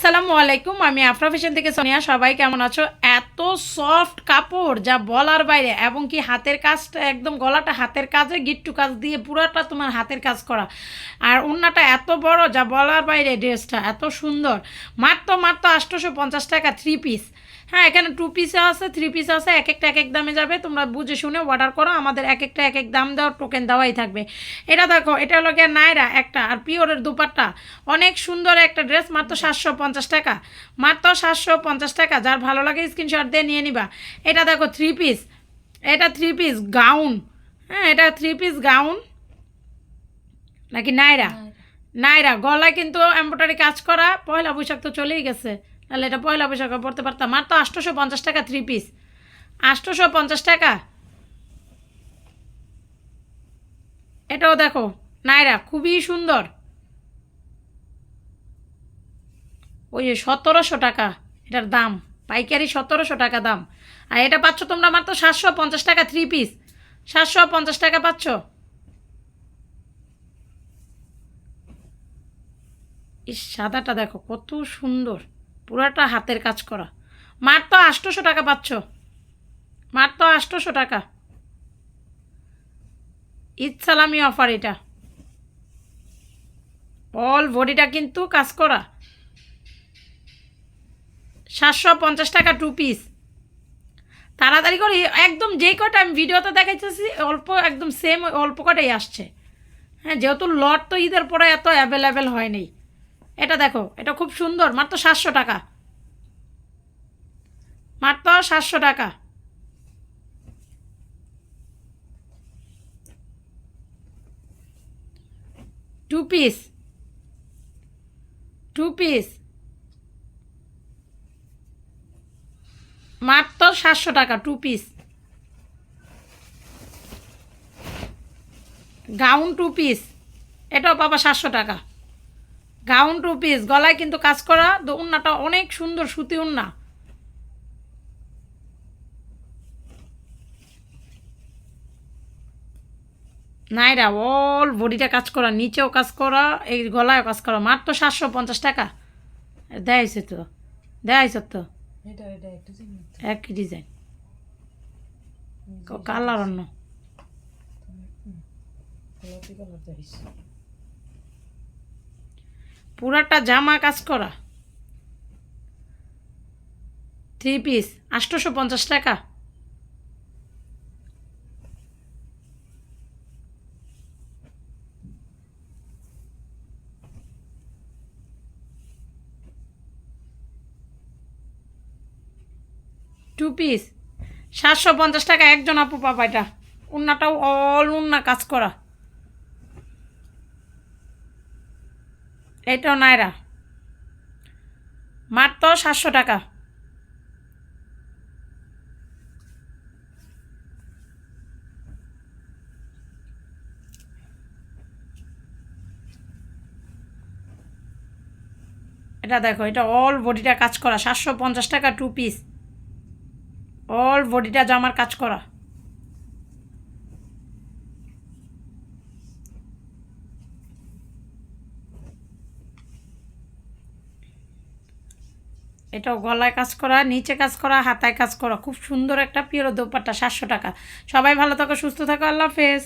আসসালামু আলাইকুম, আমি আফরা থেকে সোনিয়া। সবাই কেমন আছো? এত সফট কাপড়, যা বলার বাইরে, এবং কি হাতের কাজটা একদম গলাটা হাতের কাজে, গিট্টু কাজ দিয়ে পুরাটা তোমার হাতের কাজ করা। আর ওড়নাটা এত বড়, যা বলার বাইরে, ড্রেসটা এত সুন্দর। মাত্র মাত্র আটশোশো পঞ্চাশ টাকা থ্রি পিস হ্যাঁ এখানে টু পিসে আছে থ্রি পিস আছে এক একটা এক এক দামে যাবে। তোমরা বুঝে শুনে অর্ডার করো। আমাদের এক একটা এক এক দাম দেওয়ার টোকেন দেওয়াই থাকবে। এটা দেখো এটা হলো গিয়ে নাইরা একটা আর পিওরের দুপাট্টা। অনেক সুন্দর একটা ড্রেস মাত্র সাতশো পঞ্চাশ টাকা। মাত্র সাতশো পঞ্চাশ টাকা। যার ভালো লাগে স্ক্রিনশট দিয়ে নিয়ে নিবা। এটা দেখো থ্রি পিস এটা থ্রি পিস গাউন হ্যাঁ এটা থ্রি পিস গাউন নাকি নাইরা? নাইরা। গলায় কিন্তু এম্ব্রয়ডারি কাজ করা পয়লা বৈশাখ তো চলেই গেছে। তাহলে এটা পয়লা বৈশাখে পড়তে পারতাম। আর তো আটশোশো পঞ্চাশ টাকা থ্রি পিস আটশোশো পঞ্চাশ টাকা? এটাও দেখো, নাইরা, খুবই সুন্দর। ওই যে সতেরোশো টাকা, এটার দাম। পাইকারি সতেরোশো টাকা দাম। আর এটা পাচ্ছ তোমরা মাত্র সাতশো পঞ্চাশ টাকা থ্রি পিস সাতশো পঞ্চাশ টাকা পাচ্ছ? ইস, সাদাটা দেখো, কত সুন্দর। পুরাটা হাতের কাজ করা। মার তো আটশোশো টাকা পাচ্ছ। মার তো আটশোশো টাকা। ঈদ সালামি অফার এটা। অল বডিটা কিন্তু কাজ করা। সাতশো পঞ্চাশ টাকা টু পিস তাড়াতাড়ি করে একদম যেই কটা আমি ভিডিওতে দেখাইতেছি, অল্প একদম সেম অল্প কটাই আসছে। হ্যাঁ যেহেতু লট তো ঈদের পরে এত অ্যাভেলেবেল হয়নি এটা দেখো, এটা খুব সুন্দর, মাত্র সাতশো টাকা। মাত্র সাতশো টাকা। টু পিস টু পিস মাত্র সাতশো টাকা two piece gown two piece এটাও পাবা সাতশো টাকা। গাউন টু পিস গলায় কিন্তু কাজ করা তো উন্নাটা অনেক সুন্দর সুতি উন্না। নাইরা অল বডিটা কাজ করা নিচেও কাজ করা এই গলায়ও কাজ করা মাত্র সাতশো পঞ্চাশ টাকা। দেখাইছে তো দেখাইছে তো। একই ডিজাইন। কালার অন্য। পুরাটা জামা কাজ করা। থ্রি পিস আটশোশো পঞ্চাশ টাকা। টু পিস সাতশো পঞ্চাশ টাকা, একজন আপু পাবা এটা উন্নাটাও অল উন্না কাজ করা। এটাও নাইরা। মাত্র সাতশো টাকা। এটা দেখো, এটা অল বডিটা কাজ করা। সাতশো পঞ্চাশ টাকা টু পিস অল বডিটা জামার কাজ করা। এটাও গলায় কাজ করা, নিচে কাজ করা, হাতায় কাজ করা। খুব সুন্দর একটা পিওর দোপাট্টা, সাতশো টাকা। সবাই ভালো থাকো, সুস্থ থাকো, আল্লাহ হাফেজ।